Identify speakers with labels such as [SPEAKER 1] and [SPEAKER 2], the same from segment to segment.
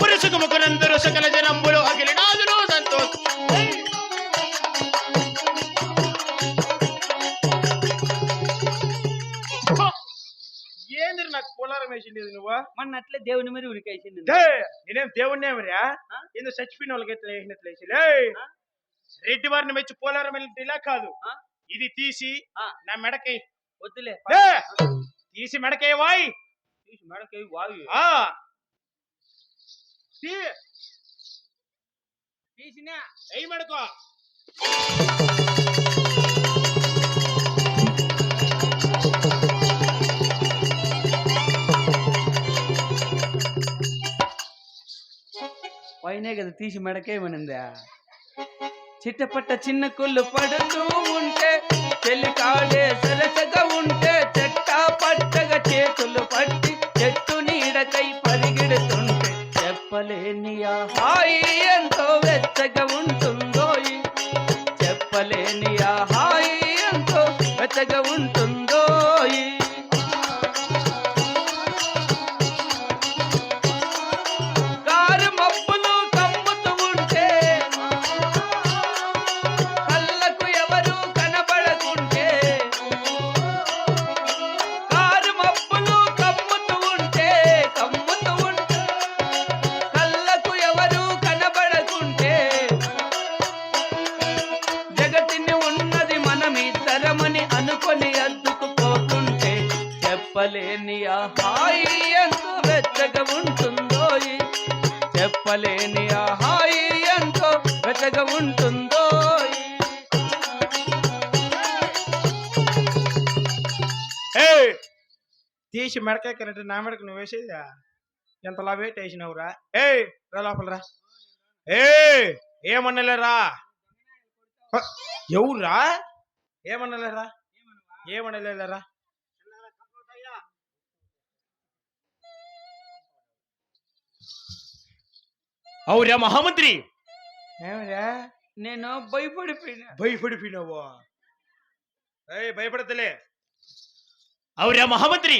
[SPEAKER 1] పురుషుకుముకునందరు సకల జనంబులు అఖిల నాదులు సంతోష్ ఏంది నాకు పోలారం వేసింది నువ్వు
[SPEAKER 2] మన అట్లే దేవుని మీద ఉరికేసింది
[SPEAKER 1] నేనేం దేవుణ్ణేమరా
[SPEAKER 2] ఆ?
[SPEAKER 1] ఏందో చచ్చిపోయిన వాళ్ళకి ఎట్లా వేసినట్లు వేసి? రెడ్డి వారిని మెచ్చి పోలారం ఇలా కాదు
[SPEAKER 2] ఆ?
[SPEAKER 1] ఇది తీసి
[SPEAKER 2] ఆ.
[SPEAKER 1] నా మెడకి.
[SPEAKER 2] వద్దులే.
[SPEAKER 1] లే, తీసి మెడకే వాయి.
[SPEAKER 2] తీసి మెడకి వాయు.
[SPEAKER 1] ఆ. తీ,
[SPEAKER 2] తీసినా.
[SPEAKER 1] ఎయ్ మెడకో.
[SPEAKER 2] పైనే కదా తీసి మెడకేమనిందా చిట్టపట్ట చిన్న కుళ్ళు పడుతూ ఉంటే చెల్లి కాడే సరసగా ఉంటే చెట్ట పట్టగా చేతులు పట్టి చెట్టు నీడకై పరిగెడుతుంటే చెప్పలేని ఆ హాయి ఎంతో వెచ్చగా ఉంటుందో చెప్పలేని ఆ హాయి ఎంతో వెచ్చగా ఉంటుందో వెచ్చగా ఉంటుందో
[SPEAKER 1] తీసి మెడకెక్కనంటే నా మెడకు నువ్వు వేసేదా? ఎంత లావేట్ వేసినావురా ఏయ్ రా లోపలరా ఏ! ఏమన్నలేరా హ, ఎవరురా? ఏమన్నలేరా ఏమనలేరా అవురా మహామంత్రి! ఏమరా?
[SPEAKER 2] నేను భయపడిపోయినా.
[SPEAKER 1] భయపడిపోయినావు? ఏయ్ భయపడతలే అవురా మహామంత్రి.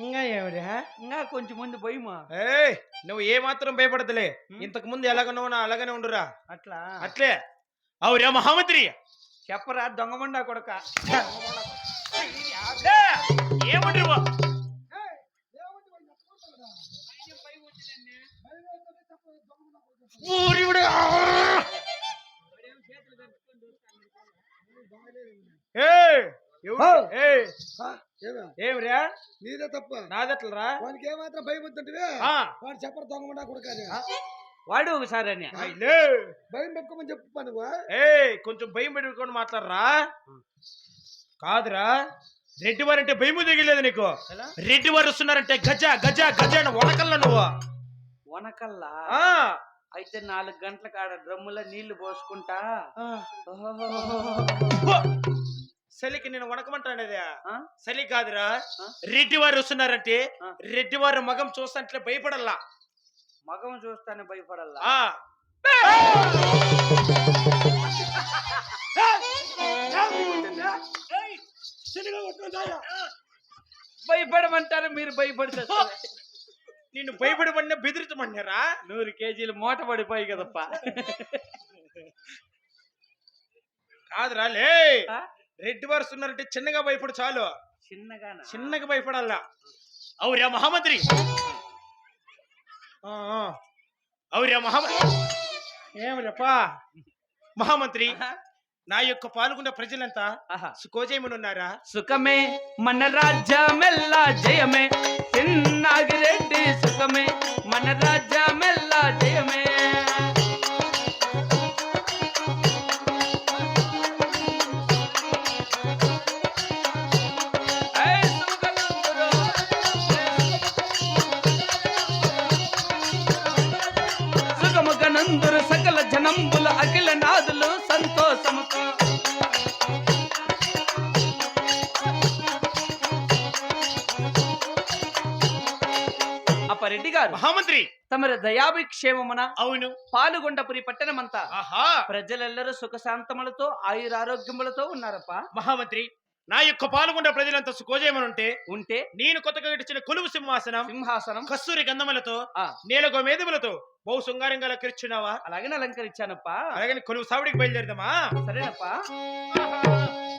[SPEAKER 1] ఇంకా ఏమరా?
[SPEAKER 2] ఇంకా కొంచెం ముందు భయమా?
[SPEAKER 1] ఏయ్ నువ్వు ఏ మాత్రం భయపడతలే ఇంతకు ముందు ఎలాగనో అలాగనే ఉండురా.
[SPEAKER 2] అట్లా?
[SPEAKER 1] అట్లే. అవురా మహామంత్రి.
[SPEAKER 2] చెప్పరా దొంగమండా కొడక.
[SPEAKER 1] ఏమంటారు ఊరివిడు ఏయ్ ఎవరు? ఏయ్ ఏమిరా?
[SPEAKER 3] నీదే తప్ప.
[SPEAKER 1] నాదట్లరా?
[SPEAKER 3] వానికి ఏమాత్రం భయపడుతుంటే
[SPEAKER 1] ఆ,
[SPEAKER 3] వాడు చెప్పరు దొంగకుండా కొడుకాని.
[SPEAKER 2] వాడు ఒకసారి అని.
[SPEAKER 3] భయం పెట్టుకోమని చెప్పు నువ్వు
[SPEAKER 1] ఏయ్ కొంచెం భయం పెట్టుకొని మాట్లాడరా? కాదురా. రెడ్డి వారంటే భయము దిగలేదు నీకు? రెడ్డి వారు వస్తున్నారంటే గజ గజ గజ అని వనకల్లా నువ్వు.
[SPEAKER 2] వనకల్లా?
[SPEAKER 1] ఆ,
[SPEAKER 2] అయితే నాలుగు గంటల కాడ డ్రమ్ముల నీళ్ళు పోసుకుంటా!
[SPEAKER 1] చలికి నేను వణకమంటానేది? చలి కాదురా? రెడ్డి వారు వస్తున్నారంటే. రెడ్డి వారి మగం చూస్తాంటే భయపడల్లా
[SPEAKER 2] మగం చూస్తానే భయపడాలా
[SPEAKER 1] ఆ. ఏయ్! శనిగా కొట్టుకుంటాయా?
[SPEAKER 2] భయపడమంటారు మీరు భయపడతారు
[SPEAKER 1] నిన్ను భయపడమన్నా బెదిరించమన్నారా?
[SPEAKER 2] నూరు కేజీలు మూట పడిపోయి కదప్ప.
[SPEAKER 1] కాదురా లే.
[SPEAKER 2] ఆ?
[SPEAKER 1] రెడ్డి వారు వస్తున్నారంటే చిన్నగా భయపడు చాలు.
[SPEAKER 2] చిన్నగానా?
[SPEAKER 1] చిన్నగా భయపడాలా? అవురా మహామంత్రి. అవురా మహామంత్రి ఏమరప్పా? మహామంత్రి. నా యొక్క పాల్గొన్న ప్రజలంతా
[SPEAKER 2] ఆహా.
[SPEAKER 1] సుఖోజయమును ఉన్నారా
[SPEAKER 2] సుఖమే మన రాజ్యమెల్లా జయమే. చిన్నాగిరెడ్డి సుఖమే మన రాజ్యమెల్లా జయమే. గారు
[SPEAKER 1] మహామంత్రి!
[SPEAKER 2] తమరి దయాభిక్షేమమున
[SPEAKER 1] అవును.
[SPEAKER 2] పాలుగొండపురి పట్టణమంతా
[SPEAKER 1] ఆహా!
[SPEAKER 2] ప్రజలెల్లరూ సుఖశాంతములతో ఆయురారోగ్యములతో ఉన్నారప్ప.
[SPEAKER 1] మహామంత్రి నా యొక్క పాల్గొండ ప్రజలంతా సుఖోజయమని ఉంటే?
[SPEAKER 2] ఉంటే
[SPEAKER 1] నేను కొత్తగా కట్టించిన కొలువు సింహాసనం
[SPEAKER 2] సింహాసనం?
[SPEAKER 1] కస్తూరి గంధములతో
[SPEAKER 2] ఆ,
[SPEAKER 1] నేలగో మేధములతో బహు శృంగారంగా అలంకరించున్నావా
[SPEAKER 2] అలాగే అలంకరించానప్పా.
[SPEAKER 1] అలాగని కొలువు సావిడికి బయలుదేరదామా?
[SPEAKER 2] సరేనప్పా.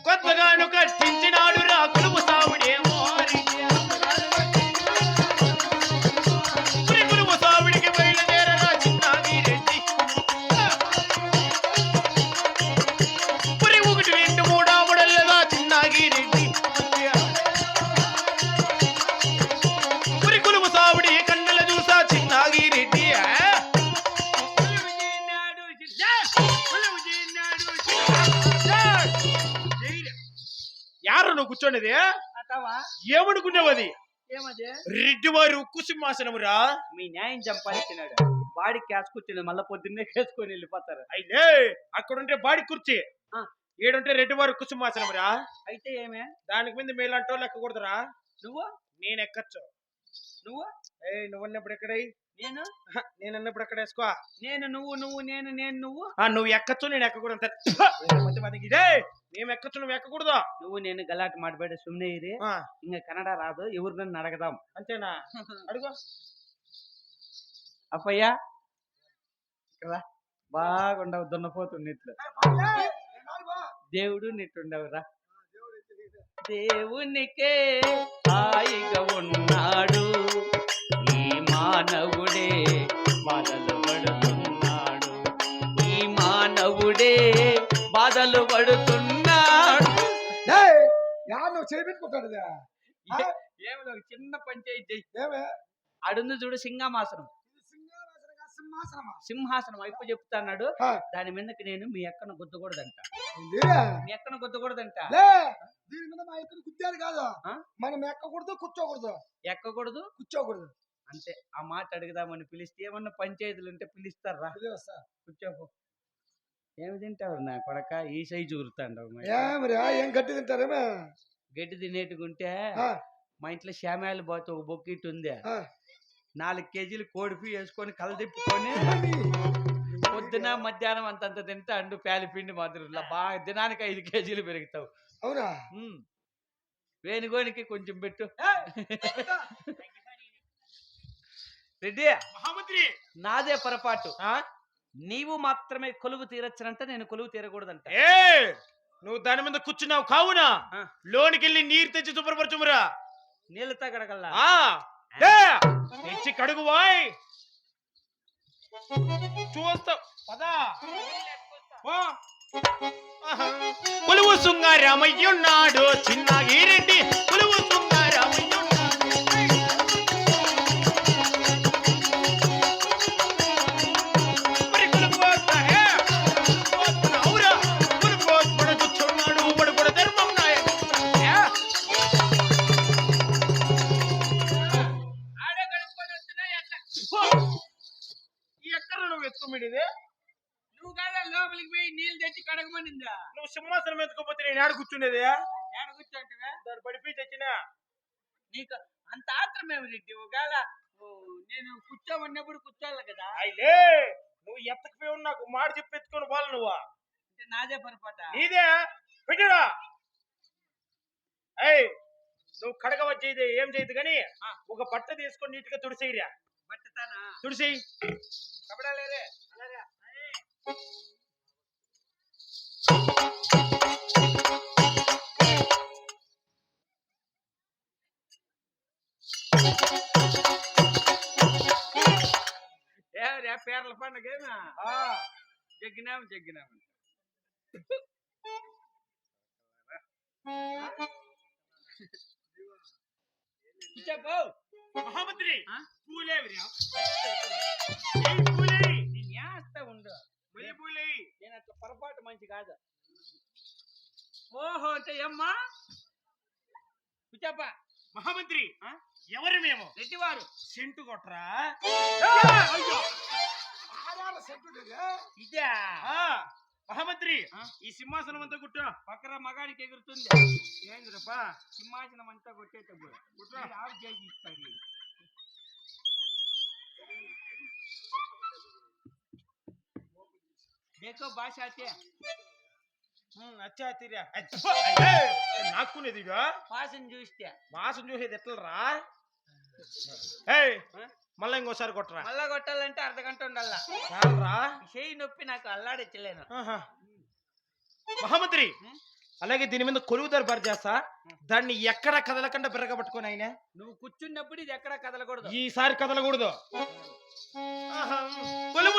[SPEAKER 1] కొత్తగాను కట్టించినాడు రా కొలువు సావిడేమో యారు నువ్వు కూర్చోండిది ఏమనుకున్నావు అది
[SPEAKER 2] ఏమది?
[SPEAKER 1] రెడ్డి వారి ఉక్కు సింహాసనమురా
[SPEAKER 2] మీ న్యాయం చంపాల్సినాడు వాడి క్యాష్ కూర్చుని మళ్ళీ పొద్దున్నే కేసుకొని వెళ్ళిపోతారు.
[SPEAKER 1] అయితే అక్కడుంటే బాడి కుర్చీ.
[SPEAKER 2] ఆ.
[SPEAKER 1] ఏడుంటే రెడ్డి వారి ఉక్కు సింహాసనమురా
[SPEAKER 2] అయితే ఏమే?
[SPEAKER 1] దానికి మీద మేలంటో లెక్కకూడదురా
[SPEAKER 2] నువ్వు?
[SPEAKER 1] నేను ఎక్కచ్చు
[SPEAKER 2] నువ్వు?
[SPEAKER 1] ఏ నువ్వు అన్నప్పుడు ఎక్కడై?
[SPEAKER 2] నేను?
[SPEAKER 1] నేను అన్నప్పుడు ఎక్కడ వేసుకో?
[SPEAKER 2] నేను నువ్వు నువ్వు నేను నేను నువ్వు?
[SPEAKER 1] ఆ, నువ్వు ఎక్కచ్చు నేను ఎక్కకూడదు మేము ఎక్కచ్చు నువ్వు ఎక్కకూడదు.
[SPEAKER 2] నువ్వు నేను గలాట్ మాట్లాడే సుమ్నే ఇంకా కన్నడ రాదు ఎవరు నన్ను అడగదాం.
[SPEAKER 1] అంతేనా? అడుగు.
[SPEAKER 2] అప్పయ్యా? రా. బాగుండవు దున్నపోతున్నట్లు దేవుడు నిట్టుండవురా దేవునికే మానవుడే బాధలు పడుతున్నాడు. ఈ మానవుడే బాధలు పడుతున్నాడు.
[SPEAKER 3] నువ్వు
[SPEAKER 2] ఏమి చిన్న పంచాయతీ అడుంది చూడు సింహాసనం.
[SPEAKER 3] ఇది సింహాసనం
[SPEAKER 2] అయిపో చెప్తాన్నాడు. దాని మీదకి నేను మీ అక్కను గుద్దకూడదంట. మీ అక్కను గుద్దకూడదంట.
[SPEAKER 3] దీని మీద మా ఇద్దరు గుద్దారు కాదు? మనం ఎక్కకూడదు కూర్చోకూడదు.
[SPEAKER 2] ఎక్కకూడదు?
[SPEAKER 3] కూర్చోకూడదు.
[SPEAKER 2] అంతే ఆ మాట అడుగుదామని పిలిస్తే ఏమన్నా పంచాయతీలు ఉంటే పిలుస్తారా కూర్చోపో. ఏమి తింటావు నా కొడక? ఈ సైజు ఉరుతాండవు
[SPEAKER 3] ఏం గట్టి తింటారేమే
[SPEAKER 2] గడ్డి తినేట్టుకుంటే
[SPEAKER 3] ఆ,
[SPEAKER 2] మా ఇంట్లో శామ్యాలు పోతే ఒక బొక్కిట్ ఉంది. నాలుగు కేజీలు కోడిపి వేసుకొని కళ్ళు తిప్పుకొని పొద్దున మధ్యాహ్నం అంతంత తింటా అండు ప్యాలిపిండి మాత్రం. ఇలా బాగా దినానికి ఐదు కేజీలు పెరుగుతావు.
[SPEAKER 3] అవునా.
[SPEAKER 2] వేణుగోనికి కొంచెం పెట్టు. రెడ్డి!
[SPEAKER 1] మహామంత్రి!
[SPEAKER 2] నాదే పొరపాటు? నీవు మాత్రమే కొలువు తీరచ్చనంటే నేను కొలువు తీరకూడదంట.
[SPEAKER 1] ఏ! నువ్వు దాని మీద కూర్చున్నావు కావునా. లోనికి వెళ్ళి నీరు తెచ్చి శుభ్రపరచుమురా.
[SPEAKER 2] నీళ్ళు తగడగల్లా
[SPEAKER 1] ఆ. దే, తెచ్చి కడుగు వాయ్! చూస్తావు పదా. కొలువు సుంగారామయ్యున్నాడు చిన్నగిరెడ్డి కొలువు సుంగారామయ్యున్నాడు నువ్వు సింహాసనం ఎత్తుకోపోతే నేను ఆడ కూర్చునేది
[SPEAKER 2] ఏడ కూర్చోంటివా?
[SPEAKER 1] దాన్ని పడిపి తెచ్చినా
[SPEAKER 2] నీకు అంత ఆత్రమేమి రెడ్డి? ఒకవేళ నేను కూర్చోమన్నప్పుడు కూర్చోవాలి కదా?
[SPEAKER 1] అయిలే! నువ్వు ఎత్తకపోయి నాకు మాట చెప్పి ఎత్తుకొని పోవాలి నువ్వు.
[SPEAKER 2] అంటే నాదే పొరపాట?
[SPEAKER 1] నీదే! పెట్టడా నువ్వు కడగ వచ్చేది ఏం చేయదు కానీ. ఒక బట్ట తీసుకొని నీట్గా తుడిసేయరా
[SPEAKER 2] పట్టుతానా
[SPEAKER 1] తుడిసేయి.
[SPEAKER 2] కపడా లేరే ఏమరా పేర్ల పండుగేనా జగ్గినాము జగ్గినాము కూర్చోపో
[SPEAKER 1] మహామంత్రి? పూలేవిరా పూలేయ్.
[SPEAKER 2] నేను చేస్తా ఉండు. నేను అట్లా పొరపాటు మంచి కాదు. ఓహో అంటే అమ్మా కూర్చోపా.
[SPEAKER 1] మహామంత్రి? ఎవరు మేము?
[SPEAKER 2] రెడ్డివారు.
[SPEAKER 1] సెంటు కొట్రా
[SPEAKER 2] ఇదే.
[SPEAKER 1] మహామంత్రి? ఈ సింహాసనం అంతా కుట్టు.
[SPEAKER 2] పక్కన మగాడికి ఎగురుతుంది.
[SPEAKER 1] ఏంద్రప్పా?
[SPEAKER 2] సింహాసనం అంతా కొట్టేటప్పుడు.
[SPEAKER 1] కుట్రా.
[SPEAKER 2] ఆఫ్ చేసి ఇస్తారు ಬೇಕೋ
[SPEAKER 1] ಭಾಷೆ ಆತಿ ಹ್ಮ್ నచ్చ ఆతిరా నాక్కునేది
[SPEAKER 2] భాషను చూస్తే
[SPEAKER 1] భాషను చూసేది ఎట్లరా ఏయ్ మళ్ళీ ఇంకోసారి కొట్టరా
[SPEAKER 2] మళ్ళా కొట్టాలంటే అర్ధ గంట ఉండాలా చేయి నొప్పి నాకు అల్లాడించలేను
[SPEAKER 1] మహమ్మద్రి అలాగే దీని మీద కొలువు దర్బారు చేస్తా దాన్ని ఎక్కడ కదలకుండా బిరగబట్టుకొని ఆయన
[SPEAKER 2] నువ్వు కూర్చున్నప్పుడు ఇది ఎక్కడ కదలకూడదు
[SPEAKER 1] ఈసారి కదలకూడదు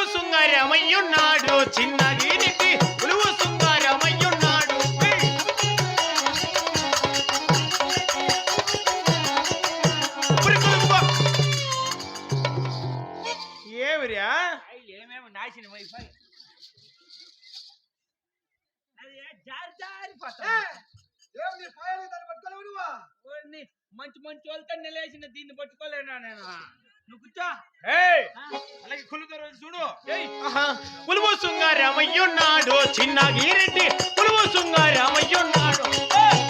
[SPEAKER 1] ఆహా. కొలువు సుంగారి అమయ్యున్నాడు చిన్న వీరికి కొలువు సుంగారి అమయ్యున్నాడు ఏయ్. ఉరి కొలువుకో. ఏమిరా
[SPEAKER 2] ఏమేమి నాశనం అయిపోయి మంచి మంచి వాళ్ళతో నిలేసిన దీన్ని పట్టుకోలేనా నేను నువ్వు కూర్చో
[SPEAKER 1] ఏయ్ అలాగే కొలువు చూడు ఆహా. పులువు సుంగారి అమయ్యున్నాడు చిన్న గీరెడ్డి పులువు సుంగారి అమయ్యున్నాడు ఏయ్!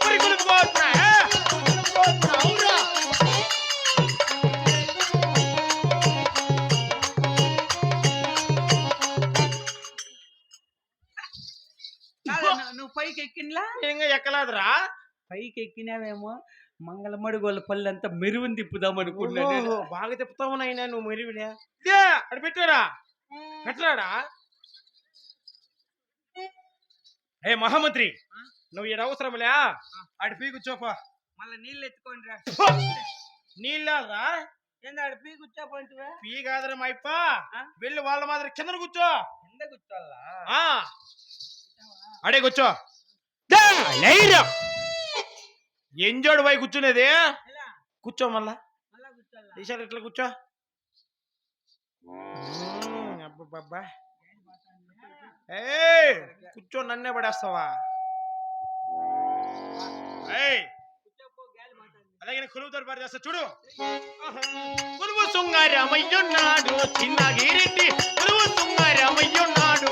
[SPEAKER 1] ఉరి కొలువుకోవచ్చురా, ఏ? కొలువుకోవచ్చురా, అవురా?
[SPEAKER 2] కాదు, నువ్వు- నువ్వు పైకి ఎక్కినలా
[SPEAKER 1] నేను ఇంకా ఎక్కలేదురా
[SPEAKER 2] పైకి ఎక్కినావేమో మంగళమడుగోళ్ళ పళ్ళు అంతా మెరువుని తిప్పుదాం అనుకున్నా నేను.
[SPEAKER 1] ఓహో, బాగా తిప్పుతావు నాయనా నువ్వు మెరివినే? ఇదే అటు పెట్టాడా పెట్టరాడా? ఏ మహామంత్రి నువ్వు ఈడ అవసరంలే అటు పీ కూర్చోపా
[SPEAKER 2] మళ్ళా నీళ్ళు ఎత్తుకోండి రా.
[SPEAKER 1] నీళ్ళరా
[SPEAKER 2] ఏంది ఆడ పీ కూర్చోపోయింటివా
[SPEAKER 1] పీ కాదరా మా ఇప్ప? వెళ్ళి వాళ్ళ మాదిరి కింద కూర్చో.
[SPEAKER 2] కింద కూర్చోాలా
[SPEAKER 1] ఆ. అడే కూర్చో. దా, లేయిరా. ఎంజోడు పోయి కూర్చునేది? కూర్చో మళ్ళా. ఈసారి ఇట్లా కూర్చో? ఏ కూర్చో నన్నే పడేస్తావా? అలాగే కొలువుతారు పాటు చేస్తా చూడు. కురువు సుంగారమయ్యున్నాడు చిన్నగిరెడ్డి. కురువు సుంగారమయ్యున్నాడు